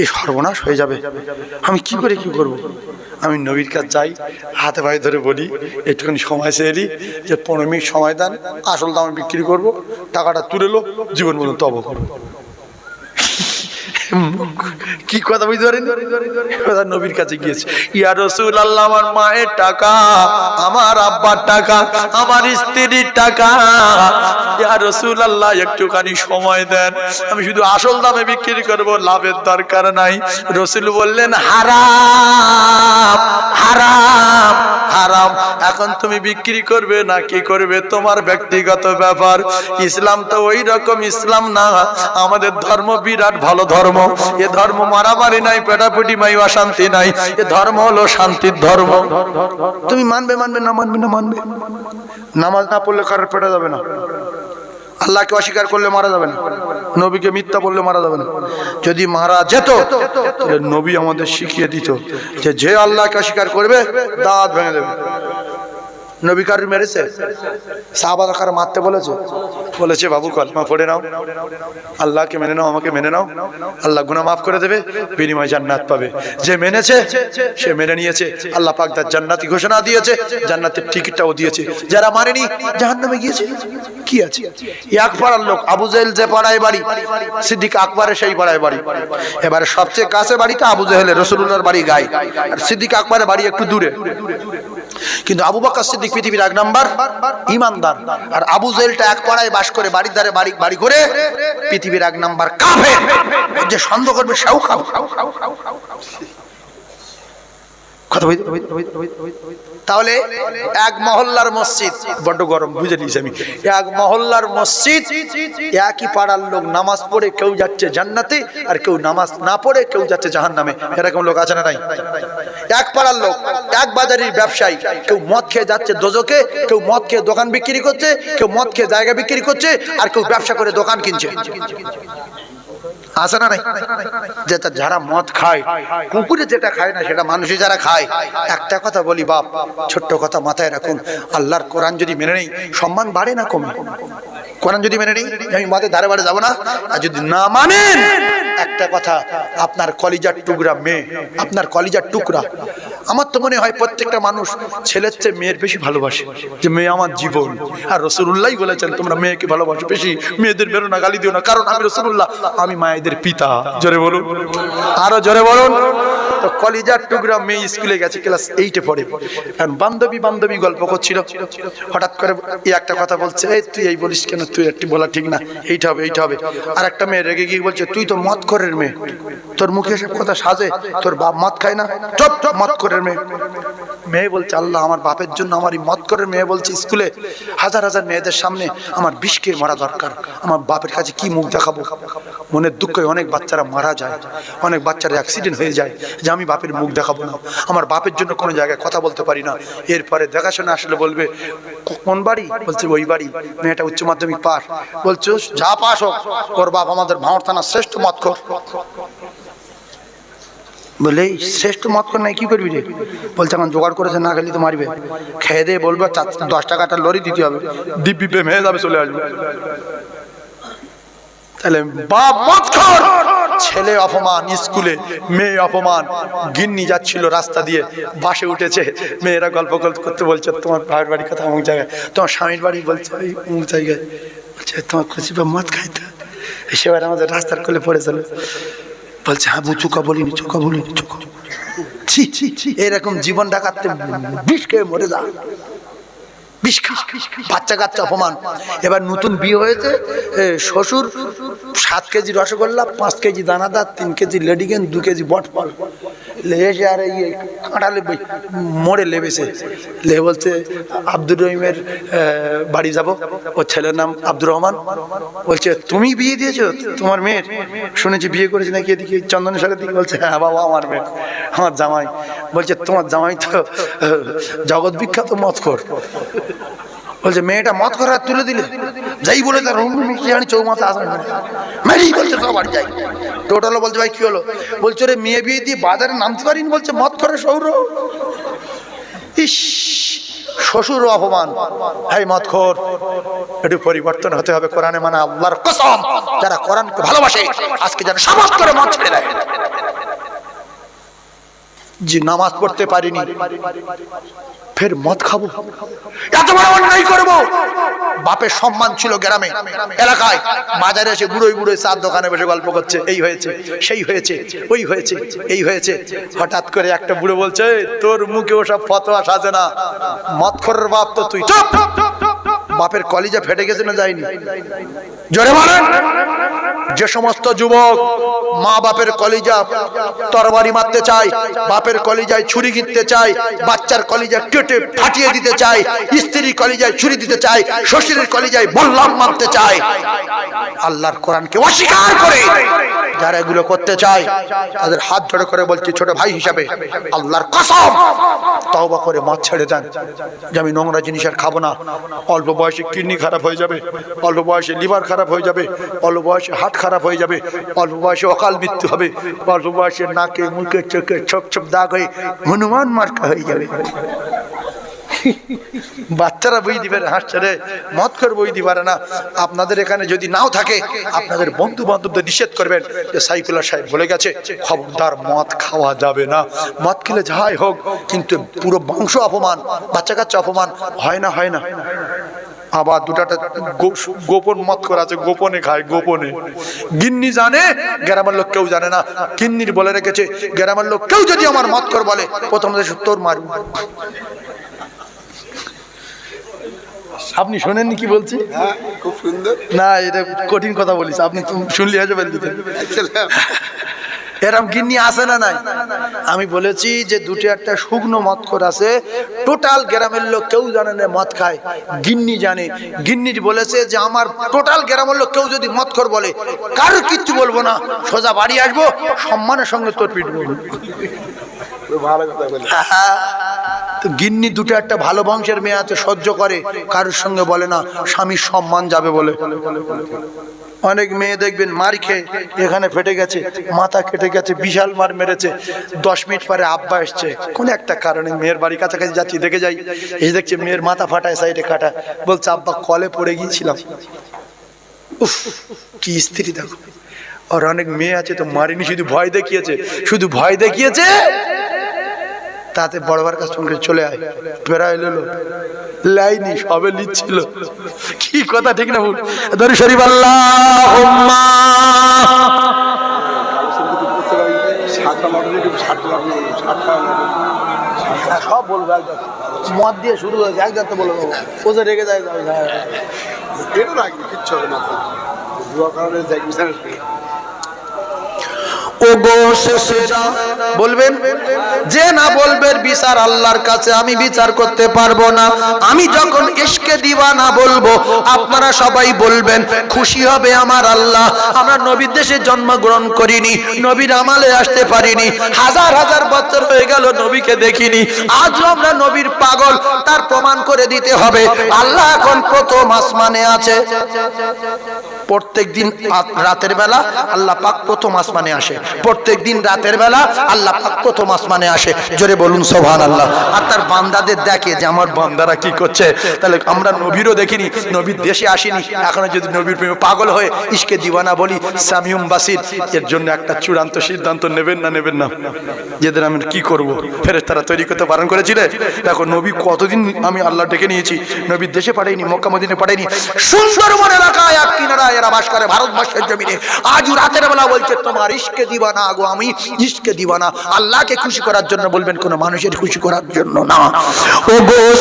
এই সর্বনাশ হয়ে যাবে আমি কি করে কি করব। আমি নবীর কাজ যাই, হাতে ভাই ধরে বলি, একটুখানি সময় চেয়ে যে পনেরো মিনিট সময় দেন, আসল দাম বিক্রি করব, টাকাটা তুলে লো, জীবন মতো তব করব কি কথা বুঝতে পারেন? নবীর কাছে গিয়েছে। ইয়া রসুল আল্লাহ আমার মায়ের টাকা, আমার আব্বার টাকা, আমার স্ত্রীর টাকা। ইয়া রসুল আল্লাহ একটুখানি সময় দেন। আমি শুধু আসল দামে বিক্রি করব, লাভের দরকার নাই। রসুল বললেন, হারাম। এখন তুমি বিক্রি করবে না কি করবে? তোমার ব্যক্তিগত ব্যাপার। ইসলাম তো ওই রকম ইসলাম না। আমাদের ধর্ম বিরাট ভালো ধর্ম। এ ধর্ম মারামারি নাই, পেটাপিটি নাই, অশান্তি নাই। এ ধর্ম হলো শান্তির ধর্ম। তুমি মানবে মানবে, না মানবে না মানবে? নামাজ না পড়লে কারোর পেটা যাবে না। আল্লাহকে অস্বীকার করলে মারা যাবে না। নবীকে মিথ্যা বললে মারা যাবে না। যদি মারা যেত নবী আমাদের শিখিয়ে দিত যে যে আল্লাহকে অস্বীকার করবে, দাঁত ভেঙে দেবে। নবী কারুর মেরেছে? সাহাবাদা কারও মারতে বলেছে? বলেছে, বাবু, কলমা পড়ে নাও। আল্লাহকে মেনে নাও, আমাকে মেনে নাও। আল্লাহ গুনাহ মাফ করে দেবে, বিনিময় জান্নাত পাবে। যে মেনেছে, সে মেনে নিয়েছে। আল্লাহ পাক তার জান্নাতি ঘোষণা দিয়েছে, জান্নাতের টিকিটটাও দিয়েছে। যারা মানেনি জাহান্নামে গিয়েছে। কি আছে? এক পাড়ার লোক, আবু জাহেল যে পাড়ায় বাড়ি, সিদ্দিক আকবরের সেই পাড়ায় বাড়ি। এবারে সবচেয়ে কাছে বাড়িটা আবু জাহেলের রসুল্লাহর বাড়ি গায়ে। আর সিদ্দিক আকবরের বাড়ি একটু দূরে। কিন্তু আবু বকর সিদ্দিক পৃথিবীর এক নাম্বার ইমানদার। আর আবু জেলটা এক পাড়ায় বাস করে, বাড়ির ধারে বাড়ি বাড়ি করে পৃথিবীর এক নাম্বার ওর যে সন্দেহ করবে সেও বুঝতে- তাহলে এক মহল্লার মসজিদ, বড্ড গরম, বুঝে নিয়েছি আমি। এক মহল্লার মসজিদ, একই পাড়ার লোক নামাজ পড়ে কেউ যাচ্ছে জান্নাতে, আর কেউ নামাজ না পড়ে কেউ যাচ্ছে জাহান নামে এরকম লোক আছে না নাই? এক পাড়ার লোক এক বাজারের ব্যবসায়ী। কেউ মদ খেয়ে যাচ্ছে দোজকে, কেউ মদ খেয়ে দোকান বিক্রি করছে, কেউ মদ খেয়ে জায়গা বিক্রি করছে, আর কেউ ব্যবসা করে দোকান কিনছে। আছে না নাই? যেটা যারা মদ খায়, কুকুরে যেটা খায় না, সেটা মানুষই যারা খায়। একটা কথা বলি বাপ, ছোট্ট কথা মাথায় রাখুন। আল্লাহর কোরআন যদি মেনে নেই, সম্মান বাড়ে না কমে? কোরআন যদি মেনে নেই, আমি মদের ধারে বাড়ে যাব না। আর যদি না মানেন একটা কথা, আপনার কলিজার টুকরা মেয়ে, আপনার কলিজার টুকরা। আমার তো মনে হয় প্রত্যেকটা মানুষ ছেলের চেয়ে মেয়ের বেশি ভালোবাসে যে মেয়ে আমার জীবন। আর রসুল্লাহ বলেছেন, তোমরা মেয়েকে ভালোবাসো বেশি, মেয়েদের বেরো না, গালি দিও না। কারণ আমি রসুল্লাহ আমি মায়েদের পিতা। জোরে বলুন। আরও জোরে বলুন। তো কলিজার টুকরা মেয়ে স্কুলে গেছে, ক্লাস এইটে পড়ে। কারণ বান্ধবী বান্ধবী গল্প করছিল। হঠাৎ করে এই একটা কথা বলছে, এই তুই এই বলিস কেন? তুই একটি বলা ঠিক না। এইটা হবে এইটা হবে। আর একটা মেয়ে রেগে গিয়ে বলছে, তুই তো মদ করের মেয়ে। তোর মুখে সব কথা সাজে, তোর বাপ মাত খায় না। চপ চপ করে মেয়ে। মেয়ে বলছে, আল্লাহ আমার বাপের জন্য আমার এই মদ করে মেয়ে বলছে, স্কুলে হাজার হাজার মেয়েদের সামনে আমার বিষকে মারা দরকার। আমার বাপের কাছে কি মুখ দেখাবো? মনের দুঃখে অনেক বাচ্চারা মারা যায়, অনেক বাচ্চারা অ্যাক্সিডেন্ট হয়ে যায় যে আমি বাপের মুখ দেখাবো না। আমার বাপের জন্য কোনো জায়গায় কথা বলতে পারি না। এরপরে দেখাশোনা আসলে বলবে, কোন বাড়ি? বলছে, ওই বাড়ি। মেয়েটা উচ্চ মাধ্যমিক পাস বলছে, যা পাস হোক, ওর বাপ আমাদের ভাঁড় থানার শ্রেষ্ঠ মত কর বলে, "এই শ্রেষ্ঠ মত কর নাই, কি করবি রে? বলছে এখন জোগাড় করেছে, না খেলি তো মারবে। খেয়ে দিয়ে বলবে চার দশ টাকাটা লরি দিতে হবে। দিব্যি প্রেম হয়ে যাবে, চলে আসবে। তাহলে বাপ ছেলে অপমান, স্কুলে মেয়ে অপমান, গিন্নি যাচ্ছিল রাস্তা দিয়ে, বাসে উঠেছে, মেয়েরা গল্প গল্প করতে বলছে, তোমার ভাইয়ের বাড়ি কথা অমুক জায়গায়। তোমার স্বামীর বাড়ি বলছে, ওই অমুক জায়গায়। বলছে, তোমার খুশি বা মদ খাইতে। সেবার আমাদের রাস্তার কোলে পড়েছিল বলছে হ্যাঁ চোখা বলিনি চোখা বলিনি চোখা ছি ছি ছি। এরকম জীবন ডাকাতে বিষ খেয়ে মরে যা। বিষ বাচ্চা কাচ্চা অপমান। এবার নতুন বিয়ে হয়েছে শ্বশুর সাত কেজি রসগোল্লা, পাঁচ কেজি দানাদার, তিন কেজি লেডিকেন, দু কেজি বটফল। লেগেছে আর এই কাঁটালে মোড়ে লেবেছে। লে বলছে, আব্দুর রহিমের বাড়ি যাব। ওর ছেলের নাম আব্দুর রহমান। বলছে, তুমি বিয়ে দিয়েছ? তোমার মেয়ের? শুনেছি বিয়ে করেছি নাকি এদিকে চন্দনের সাথে দিকে? বলছে হ্যাঁ বাবা, আমার মেয়ে আমার জামাই। বলছে, তোমার জামাই তো জগৎ বিখ্যাত মতখোর বলছে, মেয়েটা মত করে আর তুলে দিলে? যাই বলে তার জানি চৌমাথা আসবে না মেরেই বলছে, সব বাড়ি যাই। টোটাল বলছে, ভাই, কি হলো? বলছে রে মেয়ে বিয়ে দিয়ে বাজারে নামতে পারিনি। বলছে মত করে সৌর। ইস, শ্বশুর অপমান। হাই মতখোর একটু পরিবর্তন হতে হবে কোরআনে মানে আল্লাহর কসম। যারা কোরআনকে ভালোবাসে, আজকে যেন সাবাস করে মত ছেড়ে দেয়। যে নামাজ পড়তে পারিনি। ফের মদ খাব? এত বড় অন্যায় করব? বাপের সম্মান ছিল গ্রামে, এলাকায়। বাজারে এসে বুড়োই বুড়োই চার দোকানে বসে গল্প করছে, এই হয়েছে, সেই হয়েছে, ওই হয়েছে, এই হয়েছে। হঠাৎ করে একটা বুড়ো বলছে তোর মুখে ওসব ফতোয়া সাজে না। মদ খোরের বাপ তো তুই। চুপ! বাপের কলিজা ফেটে গেছে না যায়নি? জোরে বলেন। যে সমস্ত যুবক মা বাপের কলিজা তরবারি মারতে চায় বাপের কলিজায় ছুরি গিরতে চায় বাচ্চার কলিজা কেটে ফাটিয়ে দিতে চায় স্ত্রীর কলিজায় ছুরি দিতে চায় শ্বশুরের কলিজায় বল্লাম মারতে চায়। আল্লাহর কোরআনকে অস্বীকার করে যারা এগুলো করতে চায়, তাদের হাত ধরে করে বলছি, ছোট ভাই হিসাবে আল্লাহর কসম, তওবা করে মাছ ছেড়ে দেন। যে আমি নোংরা জিনিস আর খাব না। অল্প বয়সে কিডনি খারাপ হয়ে যাবে, অল্প বয়সে লিভার খারাপ হয়ে যাবে, অল্প বয়সে হার্ট খারাপ হয়ে যাবে, অল্প বয়সে অকাল মৃত্যু হবে, অল্প বয়সে নাকে, মুখে, চোখে ছোপ ছোপ দাগ হয়ে হনুমান মার্কা হয়ে যাবে। বাচ্চারা বই দিবে না, হাসছে রে। মদ করে বই দিবে না। আপনাদের এখানে যদি নাও থাকে আপনাদের বন্ধু বান্ধবদের নিষেধ করবেন যে সাইকুল্লাহ সাহেব বলে গেছে খবরদার মদ খাওয়া যাবে না। মদ খেলে যাই হোক কিন্তু পুরো বংশ অপমান বাচ্চা কাচ্চা অপমান হয় না হয় না। আবার দুটাটা গোপন মত করা আছে গোপনে খায় গোপনে। গিন্নি জানে গ্রামের লোক কেউ জানে না। গিন্নির বলে রেখেছে গ্রামের লোক কেউ যদি আমার মত কর বলে প্রথম তোর মারব আপনি শোনেননি কি বলছি? হ্যাঁ খুব সুন্দর। না এটা কঠিন কথা বলিস আপনি শুনলে হয়তো বলতে। এরম গিন্নি আছে না নাই? আমি বলেছি যে দুটো একটা শুকনো মদ খোর আছে টোটাল গ্রামের লোক কেউ জানে না মদ খায় গিন্নি জানে। গিন্নি বলেছে যে আমার টোটাল গ্রামের লোক কেউ যদি মদ খোর বলে কারোর কিচ্ছু বলব না সোজা বাড়ি আসব সম্মানের সঙ্গে তোর পিটবো বলব। ভালো কথা গিন্নি দুটো একটা ভালো বংশের মেয়ে আছে, সহ্য করে, কারোর সঙ্গে বলে না, স্বামীর সম্মান যাবে বলে। অনেক মেয়ে দেখবেন মার খেয়ে এখানে ফেটে গেছে, মাথা কেটে গেছে, বিশাল মার মেরেছে। দশ মিনিট পরে আব্বা এসছে। কোন একটা কারণে মেয়ের বাড়ি কাছাকাছি যাচ্ছি, দেখে যাই। এই দেখছে মেয়ের মাথা ফাটায় সাইডে কাটা। বলছে, আব্বা, কলে পড়ে গিয়েছিলাম। উফ, কি স্ত্রী দেখো। আর অনেক মেয়ে আছে তো মারিনি, শুধু ভয় দেখিয়েছে। শুধু ভয় দেখিয়েছে তাতে বড়বার কাছ সঙ্গে চলে আয়। ফেরা এলো লাইনি সবে নিচ্ছিল। কি কথা ঠিক না ভুল? ধরি শরীফ সাতটা সব বলব একদম মদ দিয়ে শুরু হয়েছে একদম তো বলব ওজে রেগে যায় এটা রাখবি কিচ্ছু হবে না। দুয়া কারণে যাই যে। না বলবেন বিচার আল্লাহর কাছে, আমি বিচার করতে পারব না। আমি যখন দিবা না বলব, আপনারা সবাই বলবেন, খুশি হবে আমার আল্লাহ। আমরা নবীর দেশে জন্মগ্রহণ করিনি, নবীর আমালে আসতে পারিনি। হাজার হাজার বছর হয়ে গেল নবীকে দেখিনি। আজও আমরা নবীর পাগল, তার প্রমাণ করে দিতে হবে। আল্লাহ এখন প্রথম আসমানে আছে। প্রত্যেক দিন রাতের বেলা আল্লাহ পাক প্রথম আসমানে আসে। প্রত্যেক দিন রাতের বেলা আল্লাহ পাক প্রথম আসমানে আসে। জোরে বলুন সোহান আল্লাহ আর তার বান্দাদের দেখে যে আমার বান্দারা কি করছে? তাহলে আমরা নবীরও দেখিনি, নবীর দেশে আসিনি। এখনও যদি নবীর প্রেমে পাগল হয়ে ইসকে দিওয়ানা বলি, সামিউম বাসির, এর জন্য একটা চূড়ান্ত সিদ্ধান্ত নেবেন না নেবেন না? যেদের আমি কি করব? ফেরেস তারা তৈরি করতে বারণ করেছিলে? দেখো, নবী কতদিন আমি আল্লাহ ডেকে নিয়েছি? নবীর দেশে পাঠাইনি, মক্কা মদিনে পাঠাইনি। সুন্দরবন এলাকায় এক কিনারা এরা বাস করে ভারতবর্ষের জমিনে। আজ রাতের বেলা বলছে, তোমার ইস্কে দিবানা গো আমি ইস্কে দিবানা। আল্লাহকে খুশি করার জন্য বলবেন, কোনো মানুষের খুশি করার জন্য না। ও গো